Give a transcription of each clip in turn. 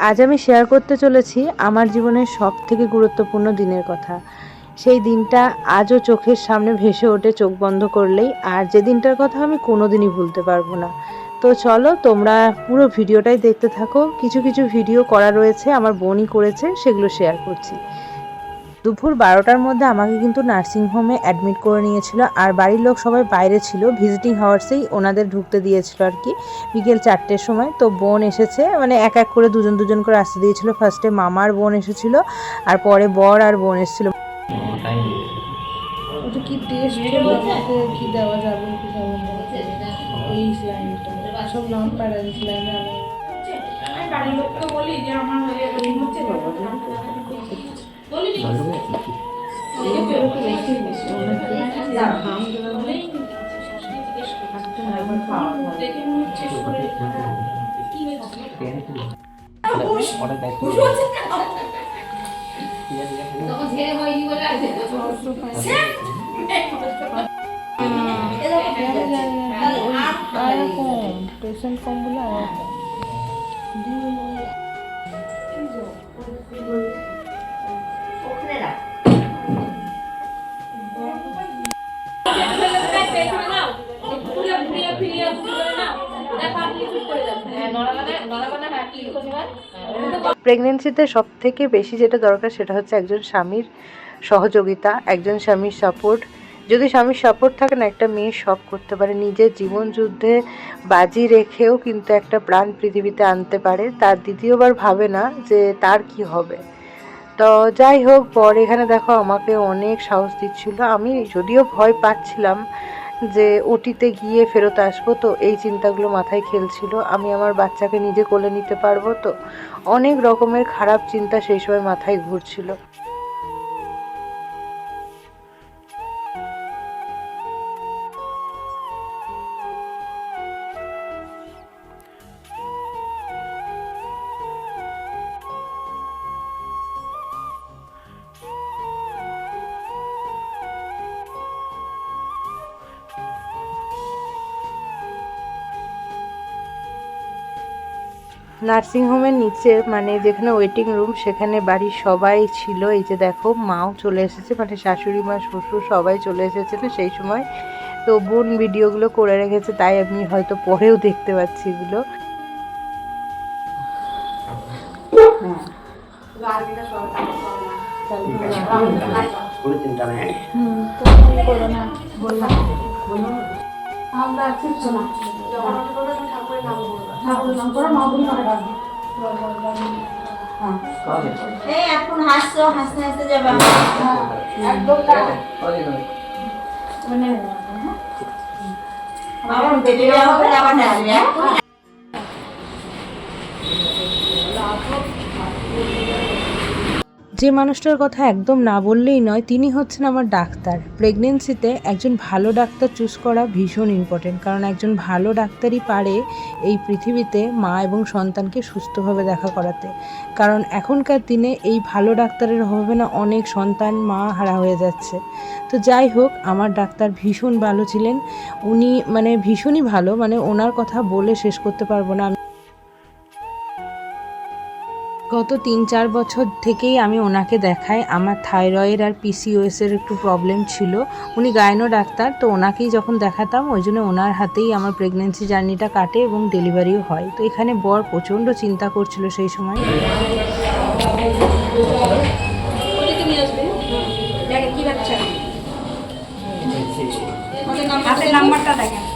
আজ আমি শেয়ার করতে চলেছি আমার জীবনের সব থেকে গুরুত্বপূর্ণ দিনের কথা। সেই দিনটা আজও চোখের সামনে ভেসে ওঠে, চোখ বন্ধ করলেই। আর যে দিনটার কথা আমি কোনোদিনই ভুলতে পারব না। তো চলো, তোমরা পুরো ভিডিওটাই দেখতে থাকো। কিছু কিছু ভিডিও করা রয়েছে, আমার বোনই করেছে, সেগুলো শেয়ার করছি। দুপুর বারোটার মধ্যে আমাকে কিন্তু নার্সিংহোমে অ্যাডমিট করে নিয়েছিল আর বাড়ির লোক সবাই বাইরে ছিল ভিজিটিং হাওয়ার্সেই ওনাদের ঢুকতে দিয়েছিল আর কি বিকেল চারটের সময়। তো বোন এসেছে মানে এক এক করে দুজন দুজন করে আসতে দিয়েছিল। ফার্স্টে মামার বোন এসেছিল আর পরে বর আর বোন এসেছিল। কি টেস্ট কি দেওয়া যাবে কি এই স্লাইমটা সব নাম প্যারাডাইস স্লাইমে আমার আমি বাড়ির লোককে বলি যে আমার হয়ে হচ্ছে পেশেন্ট কম বলে আয়া প্রেগনেন্সিতে সব থেকে বেশি যেটা দরকার সেটা হচ্ছে একজন স্বামীর সহযোগিতা, একজন স্বামীর সাপোর্ট যদি স্বামীর সাপোর্ট থাকে না, একটা মেয়ে সব করতে পারে। নিজের জীবন যুদ্ধে বাজি রেখেও কিন্তু একটা প্রাণ পৃথিবীতে আনতে পারে। তার দ্বিতীয়বার ভাবে না যে তার কি হবে। তো যাই হোক, পর এখানে দেখো আমাকে অনেক সাহস দিচ্ছিল। আমি যদিও ভয় পাচ্ছিলাম যে ওটিতে গিয়ে ফেরত আসব তো, এই চিন্তাগুলো মাথায় খেলছিল। আমি আমার বাচ্চাকে নিজে কোলে নিতে পারব তো? অনেক রকমের খারাপ চিন্তা সেই সময় মাথায় ঘুরছিল। নার্সিংহোমের নিচে মানে যেখানে ওয়েটিং রুম সেখানে বাড়ির সবাই ছিল। এই যে দেখো মাও চলে এসেছে মানে শাশুড়ি মা শ্বশুর সবাই চলে এসেছে তো সেই সময়। তো বোন ভিডিওগুলো করে রেখেছে তাই আমি হয়তো পরেও দেখতে পাচ্ছি এগুলো। কোনো চিন্তা নেই হ্যাঁ। এই এখন হাসছো হাসতে হাসতে যাবা। মানে আমার বেবি হবে আবার ডালবে যে মানুষটার কথা একদম না বললেই নয়, তিনি হচ্ছেন আমার ডাক্তার। প্রেগনেন্সিতে একজন ভালো ডাক্তার চুজ করা ভীষণ ইম্পর্টেন্ট কারণ একজন ভালো ডাক্তারই পারে এই পৃথিবীতে মা এবং সন্তানকে সুস্থভাবে দেখা করাতে। কারণ এখনকার দিনে এই ভালো ডাক্তারের অভাবে না অনেক সন্তান মা হারা হয়ে যাচ্ছে। তো যাই হোক, আমার ডাক্তার ভীষণ ভালো ছিলেন। উনি মানে ভীষণই ভালো মানে ওনার কথা বলে শেষ করতে পারব না। গত তিন চার বছর থেকেই আমি ওনাকে দেখাই। আমার থাইরয়েড আর পিসিওএস এর একটু প্রবলেম ছিল। উনি গায়নো ডাক্তার তো ওনাকেই যখন দেখাতাম ওই জন্য ওনার হাতেই আমার প্রেগনেন্সি জার্নিটা কাটে এবং ডেলিভারিও হয়। তো এখানে বর প্রচণ্ড চিন্তা করছিল সেই সময়। হাতের নাম্বারটা দেখেন।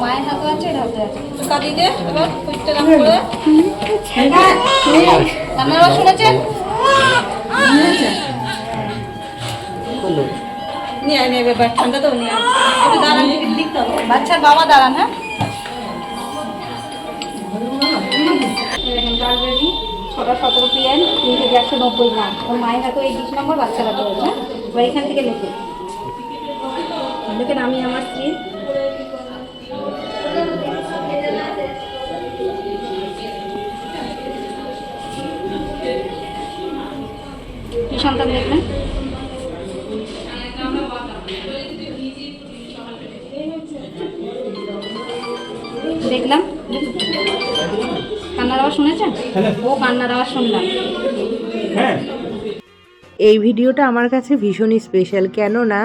মায়ের হাতে আছে আছে। আপনারা শুনেছেন? নিয়ে নিয়ে ঠান্ডা তো নিয়ে দাঁড়ান লিখতে বাচ্চার বাবা দাঁড়ান হ্যাঁ? ছটা সতেরো পিএম তিন থেকে একশো নব্বই গ্রাম। ওর মায়ের হাতে এই বিশ নম্বর বাচ্চার হাতে হ্যাঁ? এখান থেকে লিখুন দেখেন আমি আমার স্ত্রী কি সন্তান দেখলেন দেখলাম। কান্নার আওয়াজ শুনেছেন? ও কান্নার আওয়াজ শুনলাম। এই ভিডিওটা আমার কাছে ভীষণই স্পেশাল কেননা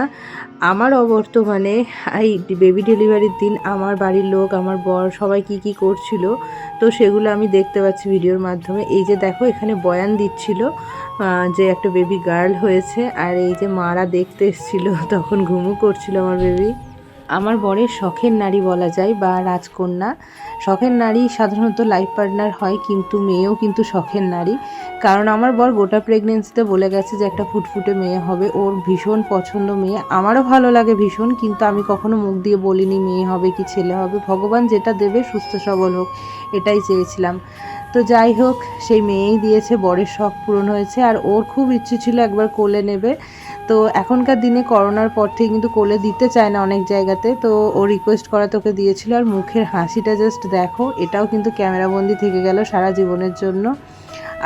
আমার অবর্তমানে, এই বেবি ডেলিভারির দিন আমার বাড়ির লোক, আমার বর সবাই কি কি করছিল, তো সেগুলো আমি দেখতে পাচ্ছি ভিডিওর মাধ্যমে। এই যে দেখো, এখানে বয়ান দিচ্ছিল যে একটা বেবি গার্ল হয়েছে, আর এই যে মারা দেখতে এসেছিল, তখন ঘুমু করছিল আমার বেবি আমার বরের শখের নারী বলা যায় বা রাজকন্যা। শখের নারী সাধারণত লাইফ পার্টনার হয় কিন্তু মেয়েও কিন্তু শখের নারী। কারণ আমার বর গোটা প্রেগনেন্সিতে বলে গেছে যে একটা ফুটফুটে মেয়ে হবে, ওর ভীষণ পছন্দ মেয়ে। আমারও ভালো লাগে ভীষণ, কিন্তু আমি কখনো মুখ দিয়ে বলিনি মেয়ে হবে কি ছেলে হবে। ভগবান যেটা দেবে সুস্থ সবল হোক, এটাই চেয়েছিলাম। তো যাই হোক, সেই মেয়েই দিয়েছে, বরের শখ পূরণ হয়েছে, আর ওর খুব ইচ্ছে ছিল একবার কোলে নেবে। তো এখনকার দিনে করোনার পর থেকে কিন্তু কোলে দিতে চায় না অনেক জায়গাতে, তো ও রিকোয়েস্ট করা তোকে দিয়েছিল, আর মুখের হাসিটা জাস্ট দেখো, এটাও কিন্তু ক্যামেরাবন্দি থেকে গেল সারা জীবনের জন্য।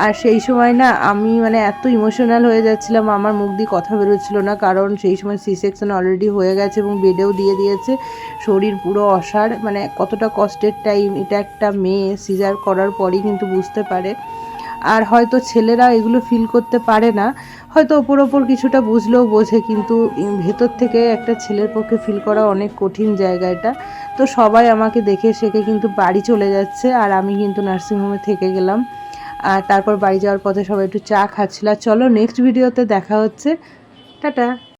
আর সেই সময় না, আমি মানে এত ইমোশনাল হয়ে যাচ্ছিলাম, আমার মুখ দিয়ে কথা বেরোচ্ছিল না, কারণ সেই সময় সি সেকশন অলরেডি হয়ে গেছে এবং বেডেও দিয়ে দিয়েছে। শরীর পুরো অসার মানে কতটা কষ্টের টাইম এটা একটা মেয়ে সিজার করার পরই কিন্তু বুঝতে পারে। আর হয়তো ছেলেরা এগুলো ফিল করতে পারে না, হয়তো ওপর ওপর কিছুটা বুঝলেও বোঝে, কিন্তু ভেতর থেকে একটা ছেলের পক্ষে ফিল করা অনেক কঠিন জায়গা এটা। তো সবাই আমাকে দেখে শেখে কিন্তু বাড়ি চলে যাচ্ছে, আর আমি কিন্তু নার্সিংহোমে থেকে গেলাম। আর তারপর বাড়ি যাওয়ার পথে সবাই একটু চা খাচ্ছিল। চলো নেক্সট ভিডিওতে দেখা হচ্ছে। টাটা।